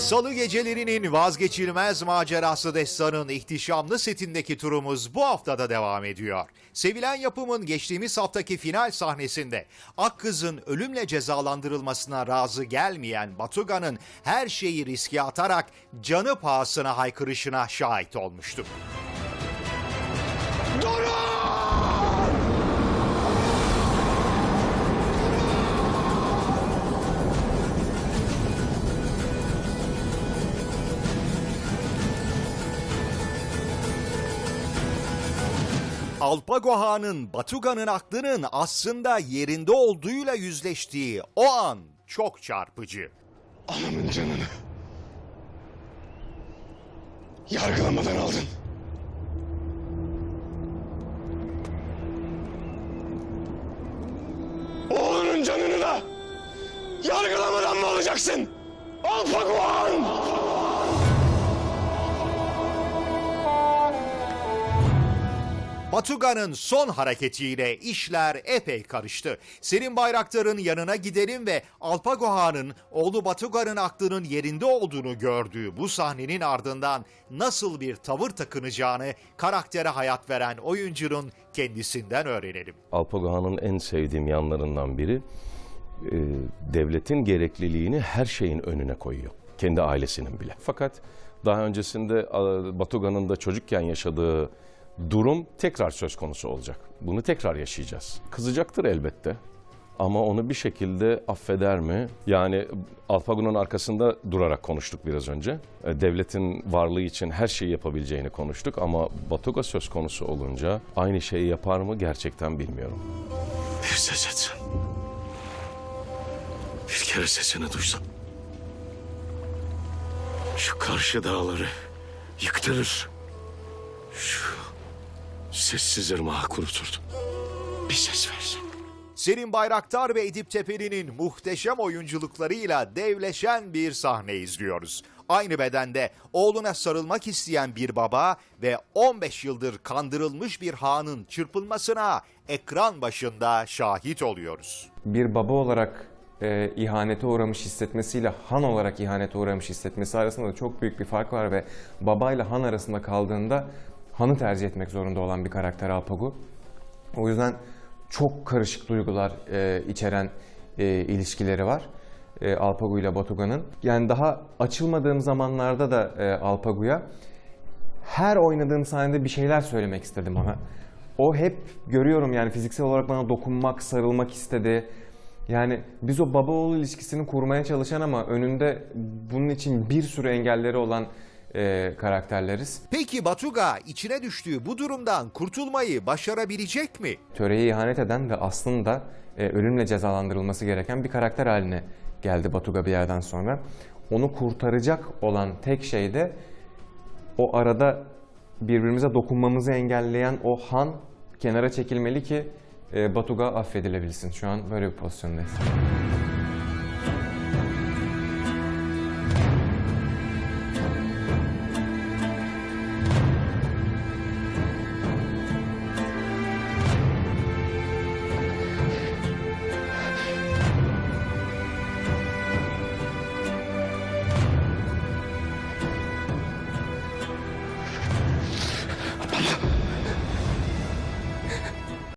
Salı gecelerinin vazgeçilmez macerası Destan'ın ihtişamlı setindeki turumuz bu haftada devam ediyor. Sevilen yapımın geçtiğimiz haftaki final sahnesinde Akkız'ın ölümle cezalandırılmasına razı gelmeyen Batuga'nın her şeyi riske atarak canı pahasına haykırışına şahit olmuştuk. Alpago Han'ın Batuga'nın aklının aslında yerinde olduğuyla yüzleştiği o an çok çarpıcı. Anamın canını. Yargılamadan aldın. Oğlunun canını da yargılamadan mı alacaksın? Alpaguan! Batuga'nın son hareketiyle işler epey karıştı. Selim Bayraktar'ın yanına gidelim ve Alpago Han'ın oğlu Batuga'nın aklının yerinde olduğunu gördüğü bu sahnenin ardından nasıl bir tavır takınacağını karaktere hayat veren oyuncunun kendisinden öğrenelim. Alpagohan'ın en sevdiğim yanlarından biri e, devletin gerekliliğini her şeyin önüne koyuyor. Kendi ailesinin bile. Fakat daha öncesinde Batuga'nın da çocukken yaşadığı durum tekrar söz konusu olacak. Bunu tekrar yaşayacağız. Kızacaktır elbette. Ama onu bir şekilde affeder mi? Yani Alpago'nun arkasında durarak konuştuk biraz önce. E, Devletin varlığı için her şeyi yapabileceğini konuştuk ama Batuga söz konusu olunca aynı şeyi yapar mı gerçekten bilmiyorum. Bir ses etsin. Bir kere sesini duysam. Şu karşı dağları yıktırır. Şu sessiz ırmağı kuruturdu. Bir ses versin. Selim Bayraktar ve Edip Tepeli'nin muhteşem oyunculuklarıyla devleşen bir sahne izliyoruz. Aynı bedende oğluna sarılmak isteyen bir baba ve 15 yıldır kandırılmış bir hanın çırpılmasına ekran başında şahit oluyoruz. bir baba olarak e, ihanete uğramış hissetmesiyle han olarak ihanete uğramış hissetmesi arasında da çok büyük bir fark var ve babayla han arasında kaldığında hanı tercih etmek zorunda olan bir karakter Alpagu. O yüzden çok karışık duygular e, içeren e, ilişkileri var. E, Alpagu ile Batuga'nın. Yani daha açılmadığım zamanlarda da e, Alpagu'ya her oynadığım sahnede bir şeyler söylemek istedim ona. O hep görüyorum yani fiziksel olarak bana dokunmak, sarılmak istedi. Yani biz o baba oğul ilişkisini kurmaya çalışan ama önünde bunun için bir sürü engelleri olan e, karakterleriz. Peki Batuga içine düştüğü bu durumdan kurtulmayı başarabilecek mi? Töreye ihanet eden ve aslında e, ölümle cezalandırılması gereken bir karakter haline geldi Batuga bir yerden sonra. Onu kurtaracak olan tek şey de o arada birbirimize dokunmamızı engelleyen o han kenara çekilmeli ki e, Batuga affedilebilsin. Şu an böyle bir pozisyondayız.